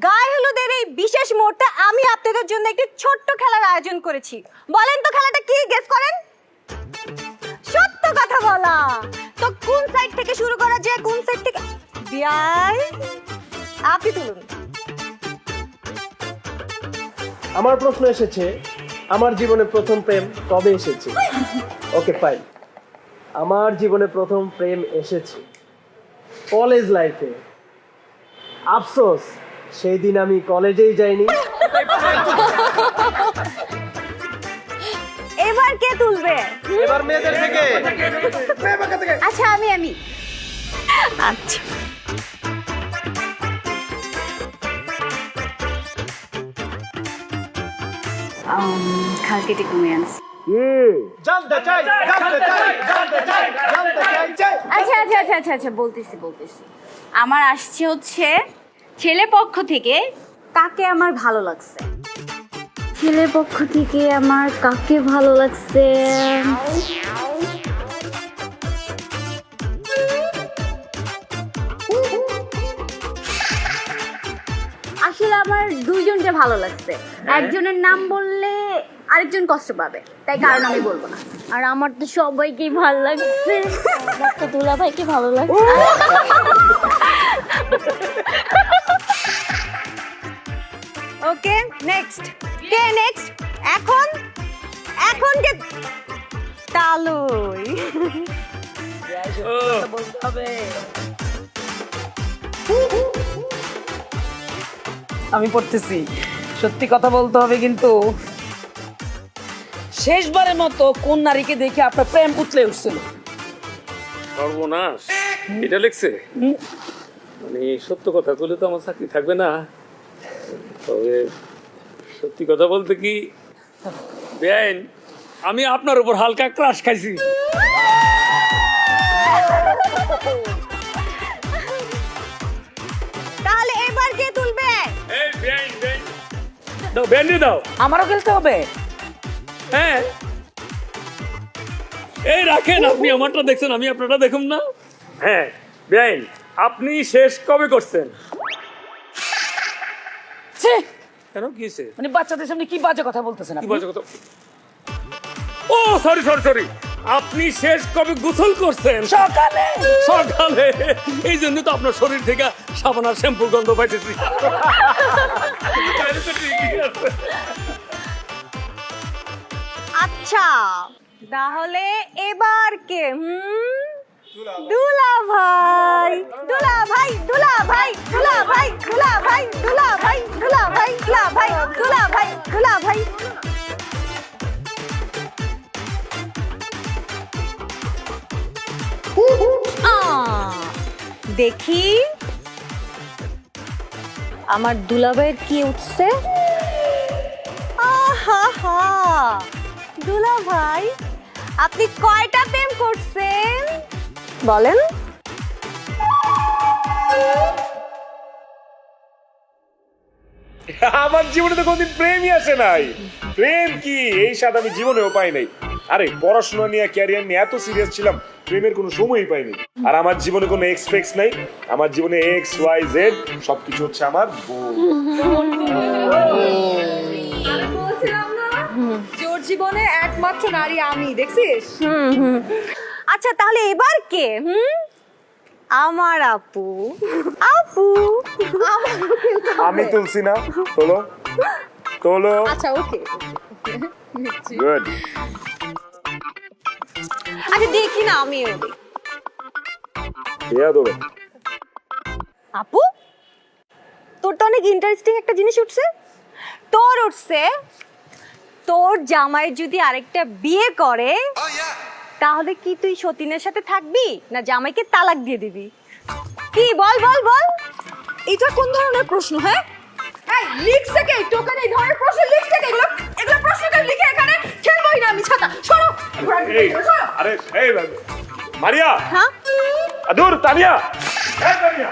গায়ে হলুদের এই বিশেষ মুহূর্তে আমি আপনাদের জন্য একটি ছোট্ট খেলার আয়োজন করেছি। বলেন তো খেলাটা কি? গেস করেন? সত্য কথা বলা। তো কোন সাইড থেকে শুরু করা যায়? কোন সাইড থেকে? বিয়াই আপনি তুলুন। আমার প্রশ্ন এসেছে, আমার জীবনে প্রথম প্রেম কবে এসেছে? ওকে ফাইন আমার জীবনে প্রথম প্রেম এসেছে কলেজ লাইফে আফসোস। সেই দিন আমি কলেজেই যাইনি। এবার কে তুলবে? এবার মেয়েদের থেকে। আচ্ছা আমি আমি। আচ্ছা। খালকেটে আচ্ছা আচ্ছা আচ্ছা আচ্ছা আচ্ছা বলতেছি বলতেছি। আমার আসছে হচ্ছে ছেলে পক্ষ থেকে কাকে আমার ভালো লাগছে? ছেলে পক্ষ থেকে আমার কাকে ভালো লাগছে? আসলে আমার দুইজনকে ভালো লাগছে। একজনের নাম বললে আরেকজন কষ্ট পাবে। তাই কারণ আমি বলব না। আর আমার তো সবাইকেই ভালো লাগছে। আমার তো ভাইকে ভালো লাগছে। ওকে নেক্সট কে নেক্সট এখন? এখন কে? তালুই। আমি পড়তেছি। সত্যি কথা বলতে হবে কিন্তু শেষবারের মতো কোন নারীকে দেখে আপনার প্রেম উতলে উঠছিল? সর্বনাশ। এটা লিখছে? মানে সত্য কথা বলে তো আমার চাকরি থাকবে না। তবে সত্যি কথা বলতে কি বেআইন আমি আপনার উপর হালকা ক্রাশ খাইছি। তাহলে এবার কে তুলবে? এই বেআইন বেআইন। দাও ব্যান্ডি দাও। আমারও খেলতে হবে। হ্যাঁ। এই রাখেন আপনি আমারটা দেখছেন আমি আপনারটা দেখুন না। হ্যাঁ বেআইন আপনি শেষ কবে করছেন? কেন? কি হয়েছে? মানে বাচ্চাদের সামনে কি বাজে কথা বলতেছেন কি কথা? ও সরি সরি সরি আপনি শেষ কবে গোসল করছেন? সকালে। সকালে। এই জন্য তো আপনার শরীর থেকে সাবান আর শ্যাম্পুর গন্ধ পাইতেছি। আচ্ছা তাহলে এবার কে? দুলা ভাই দুলা ভাই দুলা ভাই দুলা ভাই দুলা ভাই দুলা দুলা ভাই। দেখি। আমার দুলাভাইয়ের কি উঠছে? হা দুলা ভাই আপনি কয়টা প্রেম করছেন? বলেন। আমার জীবনে তো কোনদিন প্রেমই আসে নাই। প্রেম কি? এই স্বাদ আমি জীবনেও পাই নাই। আরে পড়াশোনা নিয়ে ক্যারিয়ার নিয়ে এত সিরিয়াস ছিলাম প্রেমের কোনো সময়ই পাইনি। আর আমার জীবনে কোনো এক্স ফেক্স নাই। আমার জীবনে এক্স ওয়াই জেড সবকিছু হচ্ছে আমার তোর জীবনে একমাত্র নারী আমি দেখছিস? আচ্ছা তাহলে এবার কে? হুম? আমার আপু। আপু। আমি তুলছি না। তোলো। তোলো। আচ্ছা ওকে। গুড আচ্ছা দেখি না আমি আপু তোর তো অনেক ইন্টারেস্টিং একটা জিনিস উঠছে। তোর উঠছে তোর জামাই যদি আরেকটা বিয়ে করে তাহলে কি তুই সতীনের সাথে থাকবি না জামাইকে তালাক দিয়ে দিবি? কি বল বল বল। এটা কোন ধরনের প্রশ্ন হ্যাঁ? এই লিখছে কে? টোকেন এই ধরনের প্রশ্ন লিখছে কে? এগুলো এগুলো প্রশ্ন কেন লিখে এখানে খেলবই না আমি? ছাতা সরো। এই আরে এই মারিয়া। হ্যাঁ? আদুর তানিয়া। এই তানিয়া।